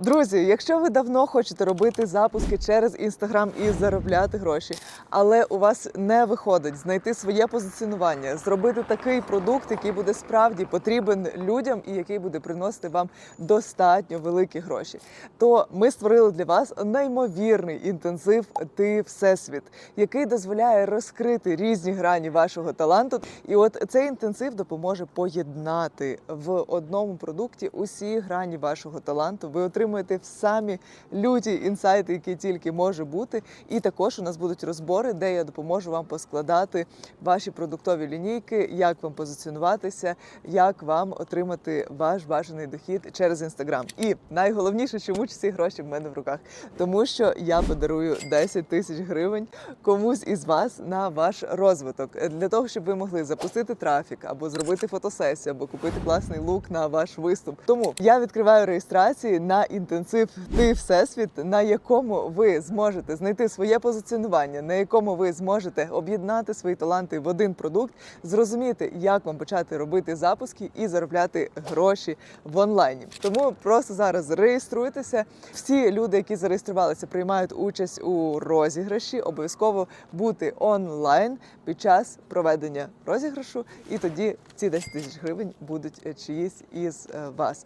Друзі, якщо ви давно хочете робити запуски через інстаграм і заробляти гроші, але у вас не виходить знайти своє позиціонування, зробити такий продукт, який буде справді потрібен людям і який буде приносити вам достатньо великі гроші, то ми створили для вас неймовірний інтенсив Ти Всесвіт, який дозволяє розкрити різні грані вашого таланту. І от цей інтенсив допоможе поєднати в одному продукті усі грані вашого таланту. Ви отримуєте самі люті інсайти, які тільки може бути. І також у нас будуть розбори, де я допоможу вам поскладати ваші продуктові лінійки, як вам позиціонуватися, як вам отримати ваш бажаний дохід через інстаграм. І найголовніше, чому ці гроші в мене в руках, тому що я подарую 10 тисяч гривень комусь із вас на ваш розвиток для того, щоб ви могли запустити трафік або зробити фотосесію, або купити класний лук на ваш виступ. Тому я відкриваю реєстрації на інтенсив Ти Всесвіт, на якому ви зможете знайти своє позиціонування, на якому ви зможете об'єднати свої таланти в один продукт, зрозуміти, як вам почати робити запуски і заробляти гроші в онлайні. Тому просто зараз реєструйтеся. Всі люди, які зареєструвалися, приймають участь у розіграші. Обов'язково бути онлайн під час проведення розіграшу, і тоді ці 10 тисяч гривень будуть е, чиїсь із е, вас.